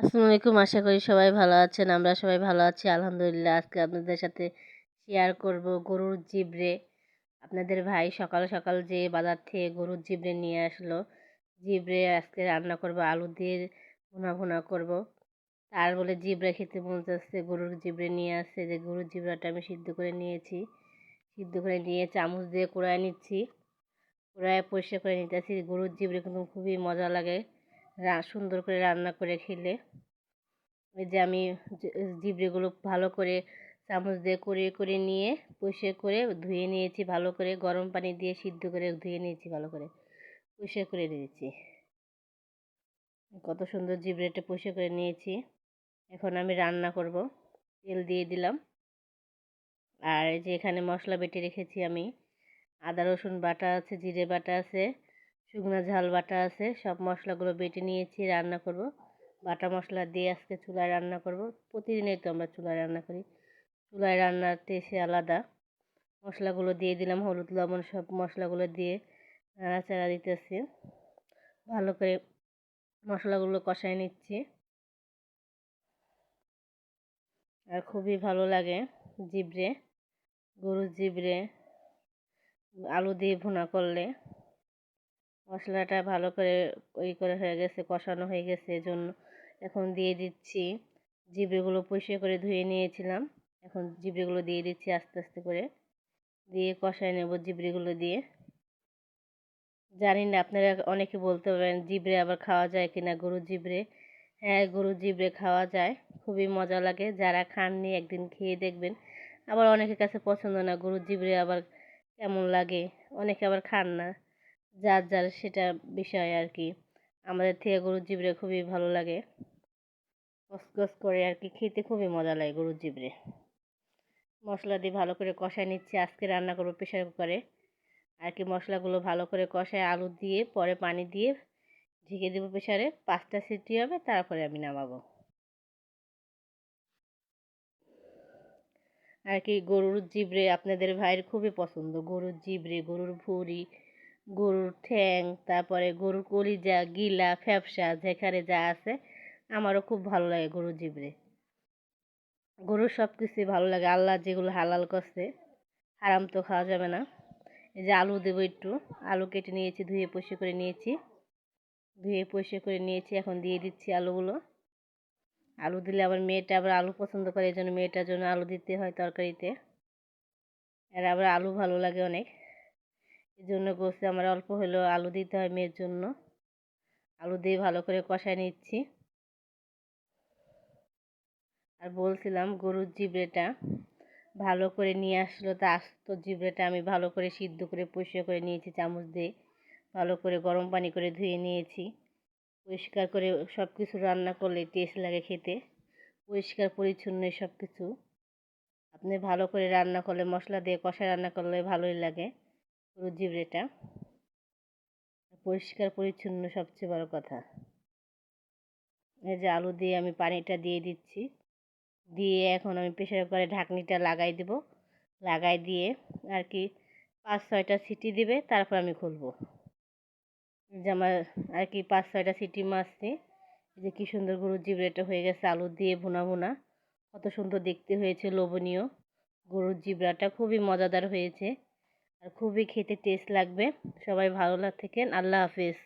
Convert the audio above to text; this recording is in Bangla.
আসসালামু আলাইকুম আশা করি সবাই ভালো আছেন, আমরা সবাই ভালো আছি। আলহামদুলিল্লাহ, আজকে আপনাদের সাথে শেয়ার করব গরুর জিবরে। আপনাদের ভাই সকাল সকাল যে বাজার থেকে গরুর জিবরে নিয়ে আসলো, জিবরে আজকে রান্না করব, আলু দিয়ে ভুনা ভুনা করব। তার বলে জিবরে খেতে মন চাচ্ছে, গরুর জিবরে নিয়ে আসছে। যে গরুর জিবরাটা আমি সিদ্ধ করে নিয়েছি। সিদ্ধ করে নিয়ে চামচ দিয়ে কুড়ায় নিচ্ছি। কুড়ায় পরিষ্কার করে নিতেছি। গরুর জিবরে কিন্তু খুবই মজা লাগে। সুন্দর করে রান্না করে খেলে। ওই যে আমি জিবড়েগুলো ভালো করে চামচ দিয়ে করে করে নিয়ে পরিষ্কার করে ধুয়ে নিয়েছি, ভালো করে গরম পানি দিয়ে সিদ্ধ করে ধুয়ে নিয়েছি, ভালো করে পরিষ্কার করে নিয়েছি কত সুন্দর জিবড়েটা পরিষ্কার করে নিয়েছি। এখন আমি রান্না করব। তেল দিয়ে দিলাম। আর যে এখানে মশলা বেটে রেখেছি আমি। আদা, রসুন বাটা আছে, জিরে বাটা আছে। শুকনো ঝাল বাটা আছে, সব মশলাগুলো বেটে নিয়েছি, রান্না করব। বাটা মশলা দিয়ে আজকে চুলায় রান্না করব। প্রতিদিনই তো আমরা চুলায় রান্না করি। চুলায় রান্নার টেস্টে আলাদা। মশলাগুলো দিয়ে দিলাম, হলুদ, লবণ, সব মশলাগুলো দিয়ে নাড়াচাড়া দিতেছি। ভালো করে মশলাগুলো কষায় নিচ্ছি। আর খুবই ভালো লাগে জিবরে, গরুর জিবরে আলু দিয়ে ভুনা করলে। মশলাটা ভালো করে ওই করে হয়ে গেছে, কষানো হয়ে গেছে, এজন্য এখন দিয়ে দিচ্ছি। জিবড়েগুলো পরিষ্কার করে ধুয়ে নিয়েছিলাম, এখন জিবড়েগুলো দিয়ে দিচ্ছি আস্তে আস্তে করে। দিয়ে কষায় নেব জিবড়েগুলো দিয়ে। জানি না, আপনারা অনেকে বলতে পারেন জিবড়ে আবার খাওয়া যায় কিনা গরুর জিবড়ে হ্যাঁ গরুর জিবড়ে খাওয়া যায়, খুবই মজা লাগে। যারা খাননি একদিন খেয়ে দেখবেন, আবার অনেকের কাছে পছন্দ না গরুর জিবড়ে আবার কেমন লাগে, অনেকে আবার খান না। যার যার সেটা বিষয় আর কি আমাদের থেকে গরুর জিবড়ে খুবই ভালো লাগে। কসকস করে আর কি খেতে খুবই মজা লাগে গরুর জিবড়ে মশলা দিয়ে ভালো করে কষায় নিচ্ছি, আজকে রান্না করব প্রেশার কুকারে। আর কি মশলাগুলো ভালো করে কষায় আলু দিয়ে, পরে পানি দিয়ে ঢেকে দেবো প্রেশারে পাঁচটা সিটি হবে, তারপরে আমি নামাবো। আর কি গরুর জিবড়ে আপনাদের ভাইয়ের খুবই পছন্দ। গরুর জিবড়ে গরুর ভুঁড়ি গরুর ঠ্যাং, তারপরে গরুর কলিজা, গিলা, ফ্যাপসা, যেখানে যা আছে, আমারও খুব ভালো লাগে গরুর জিবড়ে গরুর সব কিছুই ভালো লাগে। আল্লাহ যেগুলো হালাল করছে, হারাম তো খাওয়া যাবে না। এই যে আলু দেবো একটু। আলু কেটে নিয়েছি, ধুয়ে পরিষ্কার করে নিয়েছি। ধুয়ে পরিষ্কার করে নিয়েছি, এখন দিয়ে দিচ্ছি আলুগুলো। আলু দিলে আবার মেয়েটা আবার আলু পছন্দ করে, এই জন্য মেয়েটার জন্য আলু দিতে হয় তরকারিতে। আর আবার আলু ভালো লাগে অনেক। জন্য গোসে আমার অল্প হলেও আলু দিতে হয় মেয়ের জন্য। আলু দিয়ে ভালো করে কষায় নিচ্ছি। আর বলছিলাম গরুর জিবড়েটা ভালো করে নিয়ে আসলো তা আস্ত জিবড়েটা আমি ভালো করে সিদ্ধ করে পরিষ্কার করে নিয়েছি, চামচ দিয়ে ভালো করে গরম পানি করে ধুয়ে নিয়েছি। পরিষ্কার করে সব কিছু রান্না করলে টেস্ট লাগে খেতে। পরিষ্কার, পরিচ্ছন্ন সব কিছু আপনি ভালো করে রান্না করলে, মশলা দিয়ে কষা রান্না করলে ভালোই লাগে। গরুর জিবড়েটা পরিষ্কার, পরিচ্ছন্ন সবচেয়ে বড় কথা। এই যে আলু দিয়ে আমি পানিটা দিয়ে দিচ্ছি। দিয়ে এখন আমি প্রেশার কুকারে ঢাকনিটা লাগাই দেব। লাগাই দিয়ে আর কি পাঁচ, ছয়টা সিটি দিবে, তারপর আমি খুলবো। যে আমার আর কি পাঁচ, ছয়টা সিটি মারছি। যে কী সুন্দর গরুর জিবড়েটা হয়ে গেছে আলু দিয়ে ভুনা ভুনা। কত সুন্দর দেখতে হয়েছে, লোভনীয় গরুর জিবড়াটা খুবই মজাদার হয়েছে। আর খুবই খেতে টেস্ট লাগবে। সবাই ভালো থাকেন আল্লাহ হাফেজ।